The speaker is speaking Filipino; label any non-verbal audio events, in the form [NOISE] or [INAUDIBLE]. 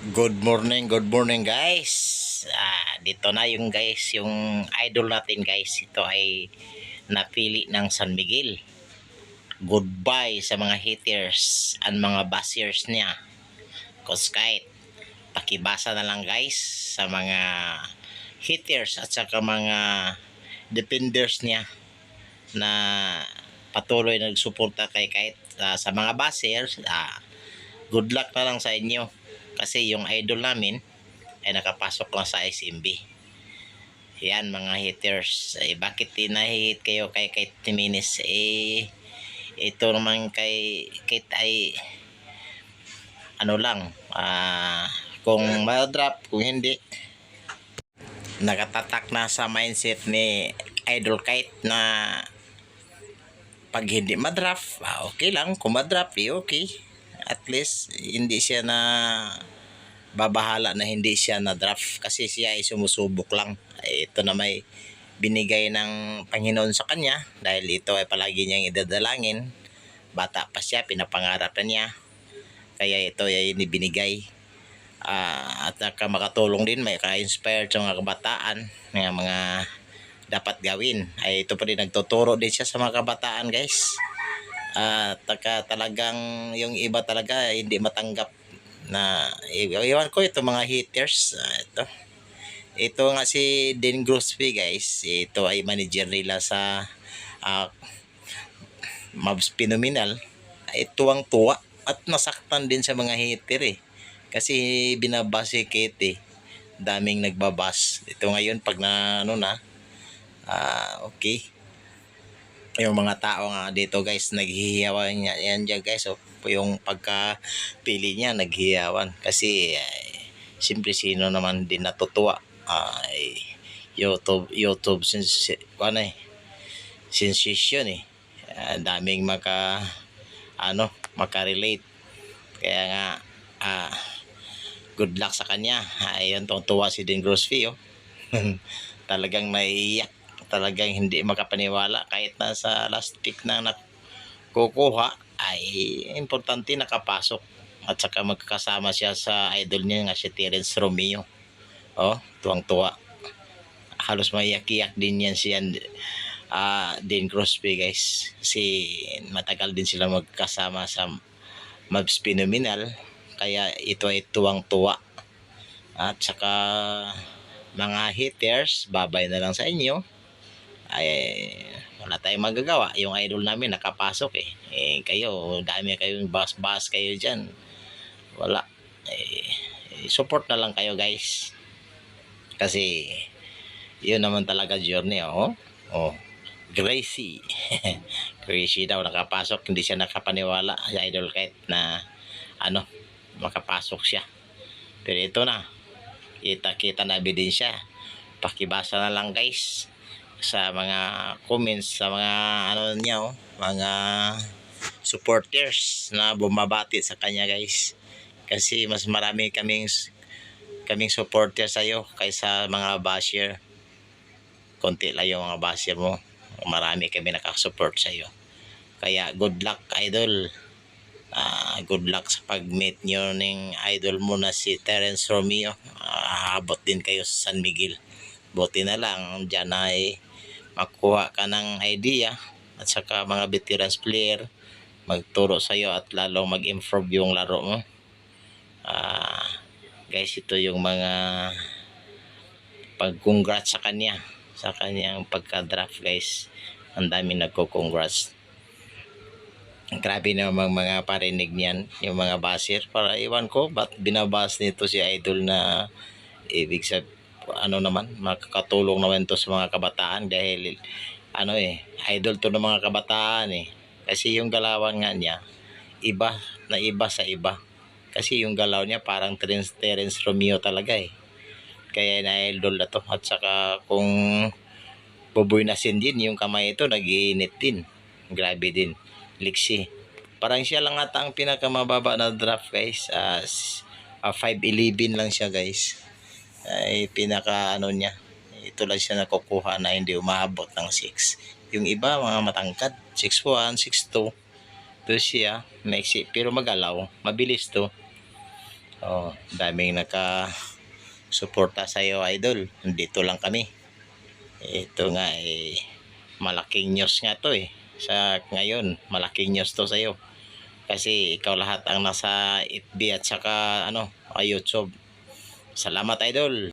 Good morning, good morning guys. Ah, dito na yung guys, yung idol natin guys. Ito ay napili ng San Miguel. Goodbye sa mga haters and mga bashers niya. Cause kahit pakibasa na lang guys sa mga haters at saka mga defenders niya na patuloy nagsuporta kay kahit ah, sa mga bashers. Ah, good luck na lang sa inyo kasi yung idol namin ay nakapasok lang sa SMB. Yan mga haters. Eh, bakit tinahihit kayo kay kay Timinis? Eh, ito naman kay Kit ay ano lang, ah, kung ma-drop, kung hindi, nakatatak na sa mindset ni Idol Kite na pag hindi madraft, ah, okay lang. Kung madraft, eh, okay. At least, hindi siya na babahala na hindi siya na draft kasi siya ay sumusubok lang. Eh, Ito na may binigay ng Panginoon sa kanya dahil ito ay palagi niyang idadalangin. Bata pa siya, pinapangarap na niya. Kaya ito ay binigay. Ah, at makatulong din, may ka-inspire sa mga kabataan ng mga dapat gawin. Ay ito pa rin nagtuturo din siya sa mga kabataan guys. At saka talagang yung iba talaga hindi matanggap na iwan ko ito mga haters. Ah, ito. Ito nga si Dean Grosby guys. Ito ay manager nila sa uh, Mavs Phenomenal ay tuwang tuwa at nasaktan din sa mga hater eh. Kasi binabase Kate eh. Daming nagbabas ito ngayon pag na ano na ah okay yung mga tao nga dito guys naghihiyawan niya yan dyan guys. So, yung pagka-pili niya naghihiyawan. Kasi ay, siyempre sino naman din natutuwa? Ay YouTube YouTube sens ano eh sensation eh. Ah, daming maka ano makarelate. Kaya nga ah good luck sa kanya. Ayun tuwa si Dean Grosby oh [LAUGHS] talagang naiiyak talagang hindi makapaniwala kahit nasa last pick na nakukuha ay importante nakapasok. At saka magkakasama siya sa idol niya nga si Terence Romeo. Oh tuwang tuwa halos maiyak-iyak din yan si ah Dean Crosby guys. Kasi matagal din sila magkasama sa Mavs Phenomenal kaya ito ay tuwang tuwa at saka mga haters babay na lang sa inyo ay wala tayong magagawa. Yung idol namin nakapasok eh. Eh kayo, dami kayong bas-bas kayo dyan. Wala. Eh, eh, support na lang kayo guys. Kasi yun naman talaga journey oh. Oh. Gracie. [LAUGHS] Gracie daw nakapasok. Hindi siya nakapaniwala sa idol kahit na ano, makapasok siya. Pero ito na. Kita-kita na ebidensya. Pakibasa na lang guys sa mga comments sa mga ano niya oh, mga supporters na bumabati sa kanya guys. Kasi mas marami kaming kaming supporter sa iyo kaysa mga basher. Konti lang yung mga basher mo. Marami kami nakasupport sa iyo kaya good luck idol. Ah, good luck sa pag-meet nyo ng idol mo na si Terence Romeo. Ah, habot din kayo sa San Miguel. Buti na lang dyan ay makuha ka ng idea at saka mga veterans player magturo sa iyo at lalong mag-improve yung laro mo. Ah, guys, ito yung mga pag-congrats sa kanya sa kanyang pagka-draft guys. Ang dami nagko-congrats. Grabe naman mga parinig niyan, yung mga basir. Para iwan ko, ba't binabas nito si Idol na ibig sa ano naman, makakatulong naman to sa mga kabataan dahil ano eh, idol to ng mga kabataan eh. Kasi yung galawan nga niya, iba na iba sa iba. Kasi yung galaw niya parang Terence, Terence Romeo talaga eh. Kaya na-idol na to. At saka kung buboy na sin din, yung kamay ito nag-iinit din. Grabe din. Liksi. Parang siya lang ata ang pinakamababa na draft guys. As uh, 5'11 lang siya guys ay pinaka ano niya ito lang siya nakukuha na hindi umabot ng 6 yung iba mga matangkad 6'1, 6'2 ito siya maiksi pero magalaw mabilis to Oh, daming naka suporta sa iyo, idol. Dito lang kami. Ito nga eh malaking news nga to eh. Sa ngayon, malaking news to sa iyo. Kasi ikaw lahat ang nasa FB at saka ano, YouTube. Salamat idol.